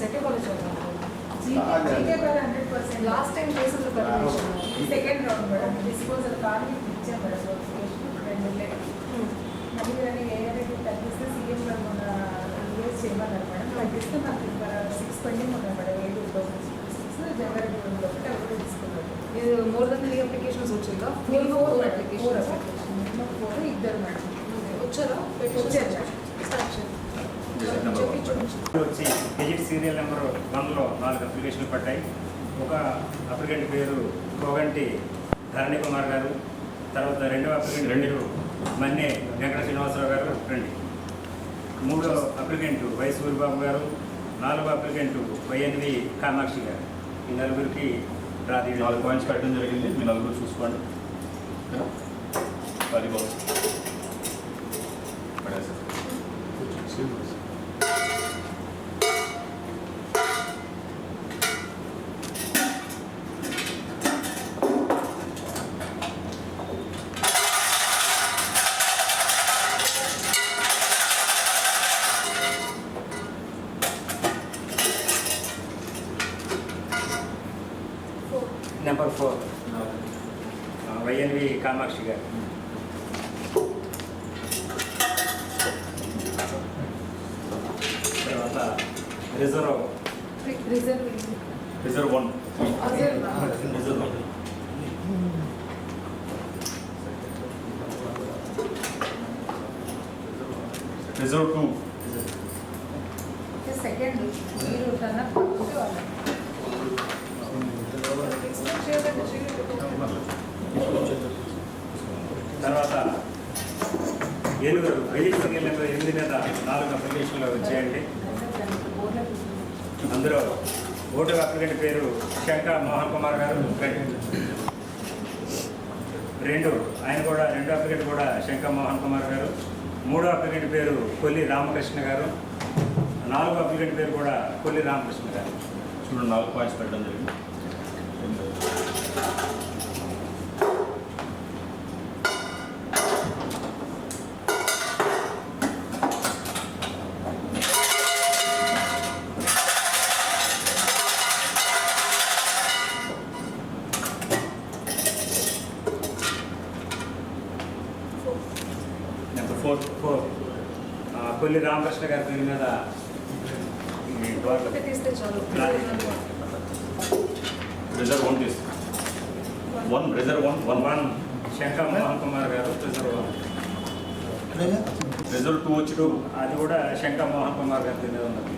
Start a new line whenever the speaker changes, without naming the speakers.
Set college
GK కదా hundred percent.
Last time permission
second round madam disposal మీకు ఇచ్చాం madam రెండు నెలలే మళ్ళీ కానీ ఏ రేటు తగ్గిస్తే సీఎం గారు మన రిలీజ్ చేయమన్నారు మేడం. తగ్గిస్తే నాకు సిక్స్ పెండింగ్ ఉన్నాయి మేడం. ఏడు సిక్స్ జనవరి ఒకటి అవి తీసుకున్నారు.
ఇది మోర్ దెన్ త్రీ అప్లికేషన్స్ వచ్చిందా
ఫోర్ ఫోర్ అప్లికేషన్ ఫోర్ ఇద్దరు మేడం.
వచ్చారా?
వచ్చారు.
వచ్చి గెజిట్ సీరియల్ నెంబర్ వన్లో నాలుగు అప్లికేషన్లు పడ్డాయి. ఒక అప్లికెంట్ పేరు కోగంటి ధరణి కుమార్ గారు తర్వాత రెండవ అప్లికెంట్ రెండు. మన్నే వెంకట శ్రీనివాసరావు గారు రండి. మూడో అప్లికెంట్ వై సూరిబాబు గారు నాలుగో అప్లికెంట్ వైఎన్వి కామాక్షి గారు. ఈ నలుగురికి
నాలుగు పాయింట్స్ పెట్టడం జరిగింది. మీ నలుగురు చూసుకోండి. ఓకేనా? పది
నెంబర్ ఫోర్ వైఎన్వి కామాక్షి గారు తర్వాత reserve
reserve
reserve one
reserve
reserve one reserve two
second మీరు కన్నా
తర్వాత ఏనుగురు వెయ్యి సీరియల్ నెంబర్ ఎనిమిది మీద నాలుగు అప్లికేషన్లు వచ్చేయండి. అందులో ఓటర్ అప్లికెంట్ పేరు శంకర్ మోహన్ కుమార్ గారు రెండు. రెండు ఆయన కూడా రెండో అప్లికెంట్ కూడా శంకర్ మోహన్ కుమార్ గారు. మూడో అప్లికెంట్ పేరు కొల్లి రామకృష్ణ గారు. నాలుగో అప్లికెంట్ పేరు కూడా కొల్లి రామకృష్ణ గారు.
చూడండి నాలుగు పాయింట్స్ పెట్టడం జరిగింది.
నెంబర్ ఫోర్ ఫోర్ ఆ, కొల్లి రామకృష్ణ గారి పేరు మీద
ప్రెజర్ వన్ తీసుకున్నాం one pressure one one
one Shankar Mohan Kumar గారు ప్రెజర్ వన్
ప్రెజర్ టూ వచ్చి
టూ అది కూడా శంకర్ మోహన్ కుమార్ గారి కింద ఉంది